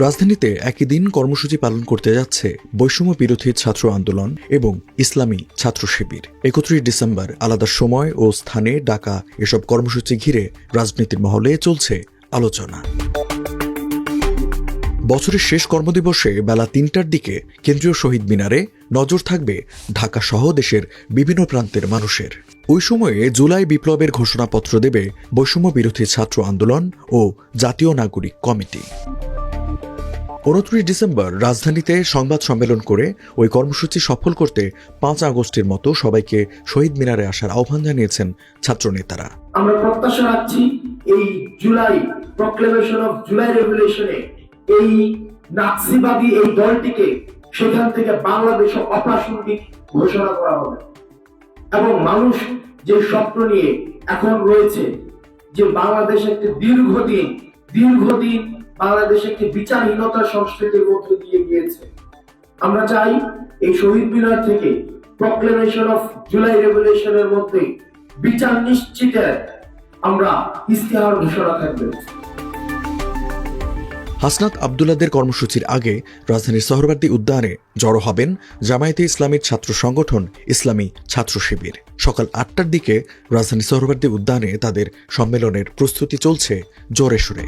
রাজধানীতে একই দিন কর্মসূচি পালন করতে যাচ্ছে বৈষম্য বিরোধী ছাত্র আন্দোলন এবং ইসলামী ছাত্র শিবির। একত্রিশ ডিসেম্বর আলাদা সময় ও স্থানে ডাকা এসব কর্মসূচি ঘিরে রাজনীতির মহলে চলছে আলোচনা। বছরের শেষ কর্মদিবসে বেলা তিনটার দিকে কেন্দ্রীয় শহীদ মিনারে নজর থাকবে ঢাকা সহ দেশের বিভিন্ন প্রান্তের মানুষের। ওই সময়ে জুলাই বিপ্লবের ঘোষণাপত্র দেবে বৈষম্য বিরোধী ছাত্র আন্দোলন ও জাতীয় নাগরিক কমিটি। উনত্রিশ ডিসেম্বর রাজধানীতে সংবাদ সম্মেলন করে ওই কর্মসূচি সফল করতে পাঁচ আগস্টের মতো সবাইকে শহীদ মিনারে আসার আহ্বান জানিয়েছেন ছাত্রনেতারা। আমরা প্রত্যাশা রাখছি এই জুলাই প্রক্লেমেশন অফ জুলাই এই এই দলটিকে সেখান থেকে বাংলাদেশে অপ্রাসঙ্গিক ঘোষণা করা হবে। এবং মানুষ যে স্বপ্ন নিয়ে এখন রয়েছে যে বাংলাদেশ একটি দীর্ঘদিন দীর্ঘদিন বাংলাদেশ একটি বিচারহীনতার সংস্কৃতির মধ্যে দিয়ে গিয়েছে। আমরা চাই এই শহীদ মিনার থেকে প্রক্লেমেশন অফ জুলাই রেভুলেশনের মধ্যে বিচার নিশ্চিতের আমরা ইস্তেহার ঘোষণা থাকবে। হাসনাত আবদুল্লাদের কর্মসূচির আগে রাজধানীর সহরবার্দী উদ্যানে জড়ো হবেন জামায়াতে ইসলামীর ছাত্র সংগঠন ইসলামী ছাত্র শিবির। সকাল আটটার দিকে রাজধানী সহরবার্দী উদ্যানে তাদের সম্মেলনের প্রস্তুতি চলছে জোরে সোরে।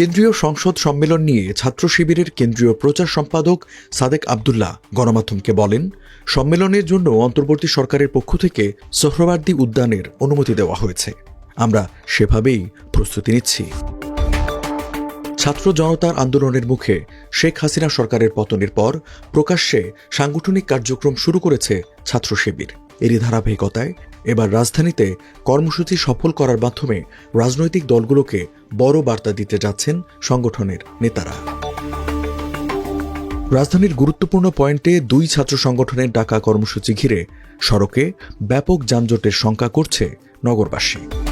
কেন্দ্রীয় সংসদ সম্মেলন নিয়ে ছাত্র শিবিরের কেন্দ্রীয় প্রচার সম্পাদক সাদেক আবদুল্লাহ গণমাধ্যমকে বলেন, সম্মেলনের জন্য অন্তর্বর্তী সরকারের পক্ষ থেকে সোহরওয়ার্দী উদ্যানের অনুমতি দেওয়া হয়েছে। আমরা সেভাবেই প্রস্তুতি নিচ্ছি। ছাত্র জনতার আন্দোলনের মুখে শেখ হাসিনা সরকারের পতনের পর প্রকাশ্যে সাংগঠনিক কার্যক্রম শুরু করেছে ছাত্র শিবির। এরই ধারাবাহিকতায় এবার রাজধানীতে কর্মসূচি সফল করার মাধ্যমে রাজনৈতিক দলগুলোকে বড় বার্তা দিতে যাচ্ছেন সংগঠনের নেতারা। রাজধানীর গুরুত্বপূর্ণ পয়েন্টে দুই ছাত্র সংগঠনের ডাকা কর্মসূচি ঘিরে সড়কে ব্যাপক যানজটের শঙ্কা করছে নগরবাসী।